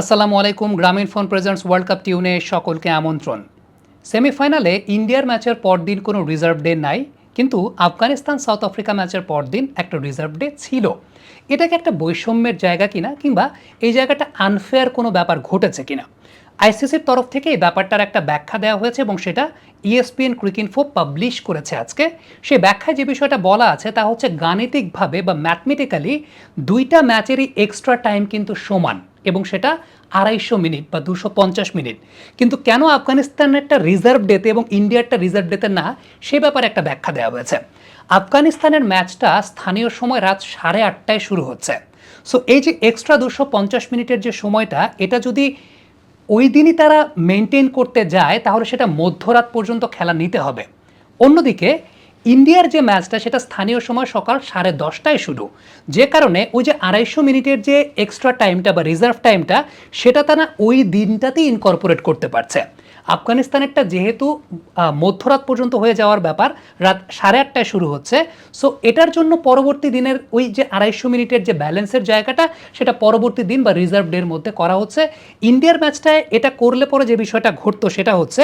আসসালামু আলাইকুম, Grameen phone presents world cup টিউনে সকলকে আমন্ত্রণ। সেমিফাইনালে ইন্ডিয়ার ম্যাচের পরদিন কোনো রিজার্ভ ডে নাই, কিন্তু আফগানিস্তান সাউথ আফ্রিকা ম্যাচের পরদিন একটা রিজার্ভ ডে ছিল। এটাকে একটা বৈষম্যের জায়গা কিনা কিংবা এই জায়গাটা আনফেয়ার কোনো ব্যাপার ঘটেছে কিনা? আইসিসির তরফ থেকে এই ব্যাপারটার একটা ব্যাখ্যা দেওয়া হয়েছে এবং সেটা ইএসপিএন ক্রিকিনফো পাবলিশ করেছে আজকে। সেই ব্যাখ্যায় যে বিষয়টা বলা আছে তা হচ্ছে গাণিতিকভাবে বা ম্যাথমেটিক্যালি দুইটা ম্যাচেরই এক্সট্রা টাইম কিন্তু সমান। এবং সেটা আড়াইশো মিনিট বা দুশো পঞ্চাশ মিনিট। কিন্তু কেন আফগানিস্তানেরটা রিজার্ভ ডেতে এবং ইন্ডিয়ারটা রিজার্ভ ডেতে না, সে ব্যাপারে একটা ব্যাখ্যা দেওয়া হয়েছে। আফগানিস্তানের ম্যাচটা স্থানীয় সময় রাত সাড়ে আটটায় শুরু হচ্ছে। সো এই যে এক্সট্রা দুশো পঞ্চাশ মিনিটের যে সময়টা, এটা যদি ওই দিনই তারা মেনটেন করতে যায়, তাহলে সেটা মধ্যরাত পর্যন্ত খেলা নিতে হবে। অন্যদিকে ইন্ডিয়ার যে ম্যাচটা সেটা স্থানীয় সময় সকাল সাড়ে দশটায় শুরু। যে কারণে ওই যে আড়াইশো মিনিটের যে এক্সট্রা টাইমটা বা রিজার্ভ টাইমটা সেটা তারা ওই দিনটাতেই ইনকর্পোরেট করতে পারছে। আফগানিস্তানেরটা যেহেতু মধ্যরাত পর্যন্ত হয়ে যাওয়ার ব্যাপার, রাত সাড়ে আটটায় শুরু হচ্ছে। সো এটার জন্য পরবর্তী দিনের ওই যে আড়াইশো মিনিটের যে ব্যালেন্সের জায়গাটা, সেটা পরবর্তী দিন বা রিজার্ভ ডের মধ্যে করা হচ্ছে। ইন্ডিয়ার ম্যাচটায় এটা করলে পরে যে বিষয়টা ঘটতো সেটা হচ্ছে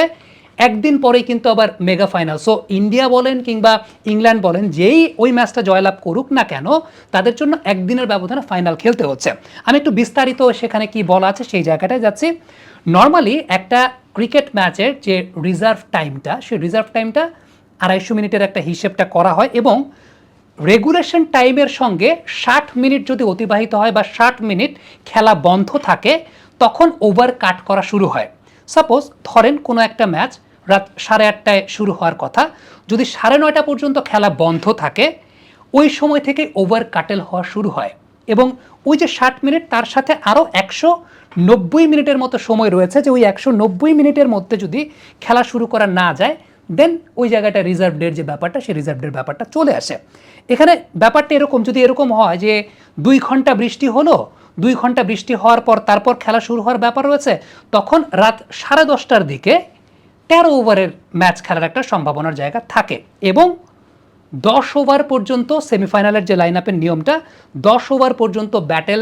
একদিন পরেই কিন্তু আবার মেগা ফাইনাল সো ইন্ডিয়া বলেন কিংবা ইংল্যান্ড বলেন, যেই ওই ম্যাচটা জয়লাভ করুক না কেন, তাদের জন্য একদিনের ব্যবধানে ফাইনাল খেলতে হচ্ছে। আমি একটু বিস্তারিত সেখানে কি বলা আছে সেই জায়গাটায় যাচ্ছি। নর্মালি একটা ক্রিকেট ম্যাচের যে রিজার্ভ টাইমটা সেই রিজার্ভ টাইমটা আড়াইশো মিনিটের একটা হিসেবটা করা হয় এবং রেগুলেশন টাইমের সঙ্গে ষাট মিনিট যদি অতিবাহিত হয় বা ষাট মিনিট খেলা বন্ধ থাকে, তখন ওভার কাট করা শুরু হয়। সাপোজ ধরেন কোনো একটা ম্যাচ রাত সাড়ে আটটায় শুরু হওয়ার কথা। যদি সাড়ে নয়টা পর্যন্ত খেলা বন্ধ থাকে, ওই সময় থেকে ওভার কাটেল হওয়া শুরু হয় এবং ওই যে ষাট মিনিট তার সাথে আরও একশো নব্বই মিনিটের মতো সময় রয়েছে যে ওই একশো নব্বই মিনিটের মধ্যে যদি খেলা শুরু করা না যায় দেন ওই জায়গাটা রিজার্ভ ডের যে ব্যাপারটা, সেই রিজার্ভ ডের ব্যাপারটা চলে আসে। এখানে ব্যাপারটা এরকম, যদি এরকম হয় যে দুই ঘণ্টা বৃষ্টি হলো দুই ঘণ্টা বৃষ্টি হওয়ার পর তারপর খেলা শুরু হওয়ার ব্যাপার রয়েছে, তখন রাত সাড়ে দশটার দিকে তেরো ওভারের ম্যাচ খেলার একটা সম্ভাবনার জায়গা থাকে এবং দশ ওভার পর্যন্ত সেমিফাইনালের যে লাইন আপের নিয়মটা, দশ ওভার পর্যন্ত ব্যাটেল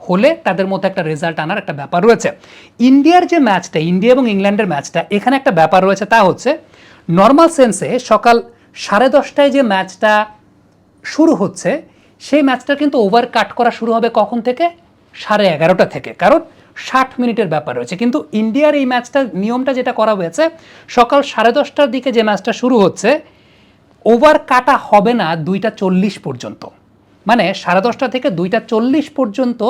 হলে তাদের মধ্যে একটা রেজাল্ট আনার একটা ব্যাপার রয়েছে। ইন্ডিয়ার যে ম্যাচটা, ইন্ডিয়া এবং ইংল্যান্ডের ম্যাচটা, এখানে একটা ব্যাপার রয়েছে, তা হচ্ছে নর্মাল সেন্সে সকাল সাড়ে দশটায় যে ম্যাচটা শুরু হচ্ছে, সেই ম্যাচটা কিন্তু ওভার কাট করা শুরু হবে কখন থেকে? সাড়ে এগারোটা থেকে। কারণ ষাট মিনিটের ব্যাপার রয়েছে। কিন্তু ইন্ডিয়ার এই ম্যাচটা, নিয়মটা যেটা করা হয়েছে, সকাল সাড়ে দশটার দিকে যে ম্যাচটা শুরু হচ্ছে, ওভার কাটা হবে না দুইটা চল্লিশ পর্যন্ত। মানে সাড়ে দশটা থেকে দুইটা চল্লিশ পর্যন্ত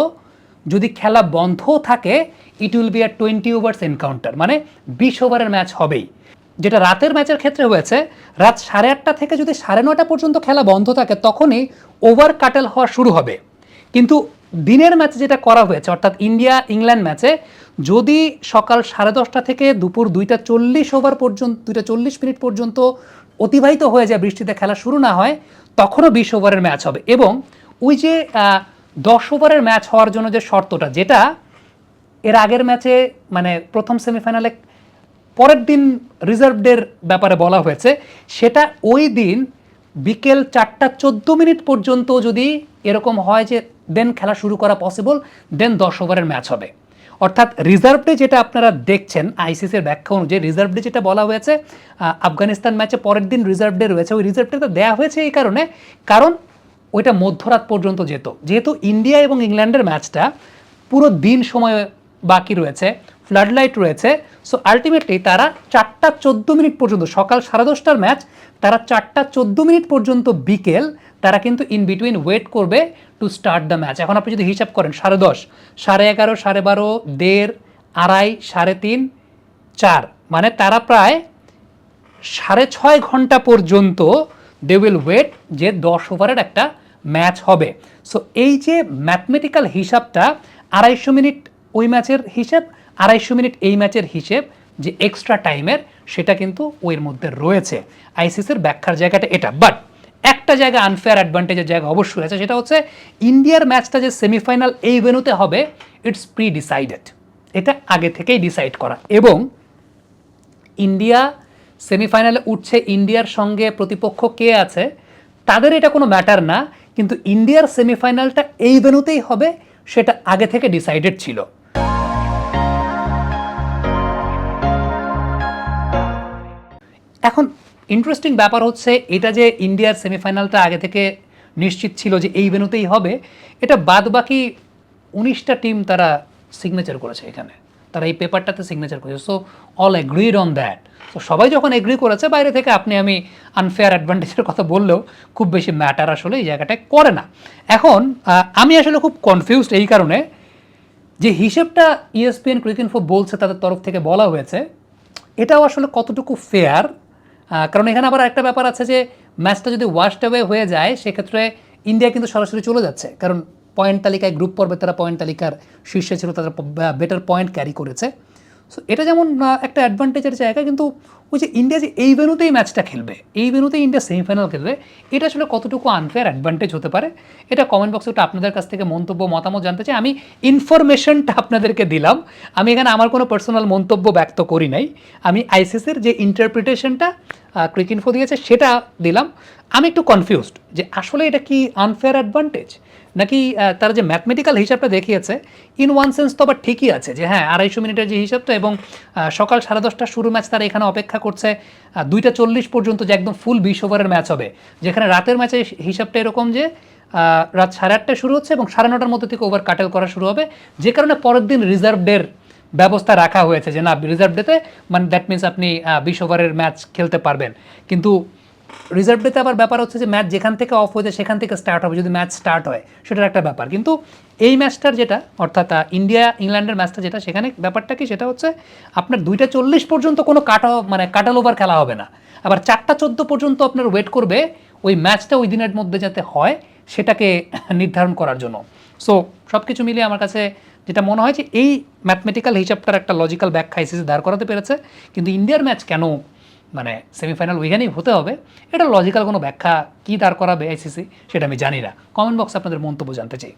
যদি খেলা বন্ধ থাকে it will be a twenty overs encounter মানে বিশ ওভারের ম্যাচ হবেই। যেটা রাতের ম্যাচের ক্ষেত্রে হয়েছে, রাত সাড়ে আটটা থেকে যদি সাড়ে নটা পর্যন্ত খেলা বন্ধ থাকে, তখনই ওভার কাটেল হওয়া শুরু হবে। কিন্তু দিনের ম্যাচে যেটা করা হয়েছে, অর্থাৎ ইন্ডিয়া ইংল্যান্ড ম্যাচে, যদি সকাল সাড়ে দশটা থেকে দুপুর দুইটা চল্লিশ ওভার পর্যন্ত, দুইটা চল্লিশ মিনিট পর্যন্ত অতিবাহিত হয়ে যায়, বৃষ্টিতে খেলা শুরু না হয়, তখনও বিশ ওভারের ম্যাচ হবে। এবং ওই যে দশ ওভারের ম্যাচ হওয়ার জন্য যে শর্তটা, যেটা এর আগের ম্যাচে মানে প্রথম সেমিফাইনালে পরের দিন রিজার্ভ ডের ব্যাপারে বলা হয়েছে, সেটা ওই দিন বিকেল চারটা চোদ্দ মিনিট পর্যন্ত যদি এরকম হয় যে দেন খেলা শুরু করা পসিবল দেন দশ ওভারের ম্যাচ হবে। অর্থাৎ রিজার্ভ ডে যেটা আপনারা দেখছেন আইসিসির ব্যাখ্যা অনুযায়ী রিজার্ভ ডে যেটা বলা হয়েছে আফগানিস্তান ম্যাচে পরের দিন রিজার্ভ ডে রয়েছে। ওই রিজার্ভ ডেটা দেওয়া হয়েছে এই কারণে, কারণ ওইটা মধ্যরাত পর্যন্ত যেত। যেহেতু ইন্ডিয়া এবং ইংল্যান্ডের ম্যাচটা পুরো দিন সময় বাকি রয়েছে ফ্লাড লাইট রয়েছে সো আলটিমেটলি তারা চারটা চোদ্দ মিনিট পর্যন্ত, সকাল সাড়ে দশটার ম্যাচ তারা চারটা চোদ্দ মিনিট পর্যন্ত বিকেল তারা কিন্তু ইন বিটুইন ওয়েট করবে টু স্টার্ট দ্য ম্যাচ এখন আপনি যদি হিসাব করেন, সাড়ে দশ, সাড়ে এগারো, সাড়ে বারো, দেড়, আড়াই, সাড়ে তিন, চার মানে তারা প্রায় সাড়ে ছয় ঘণ্টা পর্যন্ত দে উইল ওয়েট যে দশ ওভারের একটা ম্যাচ হবে। সো এই যে ম্যাথমেটিক্যাল হিসাবটা, আড়াইশো মিনিট ওই ম্যাচের হিসেব, আড়াইশো মিনিট এই ম্যাচের হিসেব যে এক্সট্রা টাইমের সেটা কিন্তু ওইর মধ্যে রয়েছে। আইসিসির ব্যাখ্যার জায়গাটা এটা। বাট একটা জায়গা আনফেয়ার অ্যাডভান্টেজের জায়গা অবশ্যই আছে, সেটা হচ্ছে ইন্ডিয়ার ম্যাচটা যে সেমিফাইনাল এই ভেনুতে হবে ইটস প্রি ডিসাইডেড এটা আগে থেকেই ডিসাইড করা। এবং ইন্ডিয়া সেমিফাইনালে উঠছে ইন্ডিয়ার সঙ্গে প্রতিপক্ষ কে আছে, তাদের এটা কোনো ম্যাটার না, কিন্তু ইন্ডিয়ার সেমিফাইনালটা এই ভেনুতেই হবে, সেটা আগে থেকে ডিসাইডেড ছিল। এখন ইন্টারেস্টিং ব্যাপার হচ্ছে এটা যে ইন্ডিয়ার সেমিফাইনালটা আগে থেকে নিশ্চিত ছিল যে এই ভেনুতেই হবে, এটা বাদ বাকি উনিশটা টিম তারা সিগনেচার করেছে এখানে। তারা এই পেপারটাতে সিগনেচার করেছে। So all agreed on that তো সবাই যখন এগ্রি করেছে, বাইরে থেকে আপনি আমি আনফেয়ার অ্যাডভান্টেজের কথা বললেও খুব বেশি ম্যাটার আসলে এই জায়গাটায় করে না। এখন আমি আসলে খুব কনফিউজড এই কারণে যে হিসেবটা ইএসপিএন ইএসপিএন ক্রিকেনফো বলছে তাদের তরফ থেকে বলা হয়েছে, এটাও আসলে কতটুকু ফেয়ার কারণ এখানে আবার একটা ব্যাপার আছে যে ম্যাচটা যদি ওয়াস্ট অ্যাওয়ে হয়ে যায়, সেক্ষেত্রে ইন্ডিয়া কিন্তু সরাসরি চলে যাচ্ছে। কারণ পয়েন্ট তালিকায় গ্রুপ পর্বে তারা পয়েন্ট তালিকার শীর্ষে ছিল, তারা বেটার পয়েন্ট ক্যারি করেছে। সো এটা যেমন একটা অ্যাডভান্টেজের জায়গা, কিন্তু ওই যে ইন্ডিয়া যে এই ভেনুতেই ম্যাচটা খেলবে, এই ভেনুতেই ইন্ডিয়া সেমিফাইনাল খেলবে, এটা আসলে কতটুকু আনফেয়ার অ্যাডভান্টেজ হতে পারে? এটা কমেন্ট বক্সে একটু আপনাদের কাছ থেকে মন্তব্য, মতামত জানতে চাই। আমি ইনফরমেশনটা আপনাদেরকে দিলাম। আমি এখানে আমার কোনো পার্সোনাল মন্তব্য ব্যক্ত করি নাই। আমি আইসিসির যে ইন্টারপ্রিটেশনটা ক্রিকিনফো দিয়েছে, সেটা দিলাম। আমি একটু কনফিউজড যে আসলে এটা কি আনফেয়ার অ্যাডভান্টেজ নাকি তারা যে ম্যাথমেটিক্যাল হিসাবটা দেখিয়েছে ইন ওয়ান সেন্স তো আবার ঠিকই আছে যে হ্যাঁ আড়াইশো মিনিটের যে হিসাবটা এবং সকাল সাড়ে দশটা শুরু ম্যাচ তারা এখানে অপেক্ষা করছে দুইটা চল্লিশ পর্যন্ত যে একদম ফুল বিশ ওভারের ম্যাচ হবে। যেখানে রাতের ম্যাচে হিসাবটা এরকম যে রাত সাড়ে আটটায় শুরু হচ্ছে এবং সাড়ে নটার মধ্যে থেকে ওভার কাটেল করা শুরু হবে। যে কারণে পরের দিন রিজার্ভ ডের ব্যবস্থা রাখা হয়েছে যে না রিজার্ভ ডেতে মানে দ্যাট মিনস আপনি বিশ ওভারের ম্যাচ খেলতে পারবেন। কিন্তু রিজার্ভ ডেতে আবার ব্যাপার হচ্ছে যে ম্যাচ যেখান থেকে অফ হয়ে যায়, সেখান থেকে স্টার্ট হবে, যদি ম্যাচ স্টার্ট হয়, সেটার একটা ব্যাপার। কিন্তু এই ম্যাচটার যেটা, অর্থাৎ ইন্ডিয়া ইংল্যান্ডের ম্যাচটা যেটা, সেখানে ব্যাপারটা কি, সেটা হচ্ছে আপনার দুইটা চল্লিশ পর্যন্ত কোনো কাটা মানে কাটাল ওভার খেলা হবে না। আবার চারটা চোদ্দ পর্যন্ত আপনার ওয়েট করবে, ওই ম্যাচটা ওই দিনের মধ্যে যাতে হয়, সেটাকে নির্ধারণ করার জন্য। সো সব কিছু মিলিয়ে আমার কাছে যেটা মনে হয় যে, এই ম্যাথমেটিক্যাল হিসাবটার একটা লজিক্যাল ব্যাখ্যা আইসিসি দাঁড় করাতে পেরেছে। কিন্তু ইন্ডিয়ার ম্যাচ কেন মানে সেমিফাইনাল ওইখানেই হতে হবে। এটা লজিক্যাল কোনো ব্যাখ্যা কী দাঁড় করাবে আইসিসি সেটা আমি জানি না। কমেন্ট বক্সে আপনাদের মন্তব্য জানতে চাই।